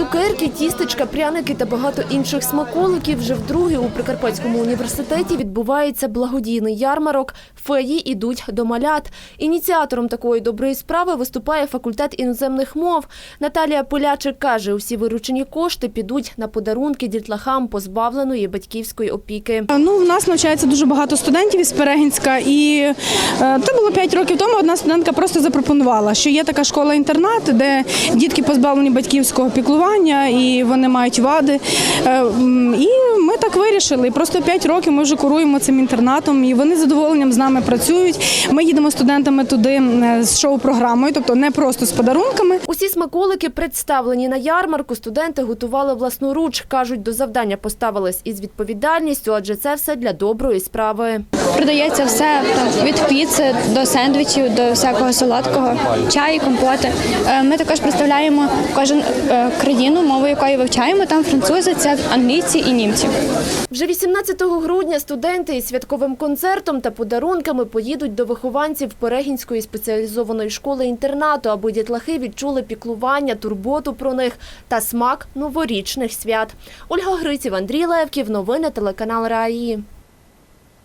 Цукерки, тістечка, пряники та багато інших смаколиків вже вдруге у Прикарпатському університеті відбувається благодійний ярмарок. Феї ідуть до малят. Ініціатором такої доброї справи виступає факультет іноземних мов. Наталія Полячик каже, усі виручені кошти підуть на подарунки дітлахам позбавленої батьківської опіки. Ну, в нас навчається дуже багато студентів із Перегінська, і е, це було 5 років тому. Одна студентка просто запропонувала, що є така школа-інтернат, де дітки позбавлені батьківського піклування і вони мають вади. Е, І ми так вирішили. Просто 5 років ми вже куруємо цим інтернатом, і вони з задоволенням з нами працюють. Ми їдемо студентами туди з шоу-програмою, тобто не просто з подарунками. Усі смаколики представлені на ярмарку. Студенти готували власноруч. Кажуть, до завдання поставились із відповідальністю, адже це все для доброї справи. Продається все там від піци до сендвічів, до всякого солодкого, чай, компоти. Е, Ми також представляємо кожен е, країну, мову якої вивчаємо. Там французи, це англійці і німці. Вже 18 грудня студенти із святковим концертом та подарунками поїдуть до вихованців Перегінської спеціалізованої школи-інтернату, аби дітлахи відчули піклування, турботу про них та смак новорічних свят. Ольга Гриців, Андрій Левків. Новини телеканал Раї.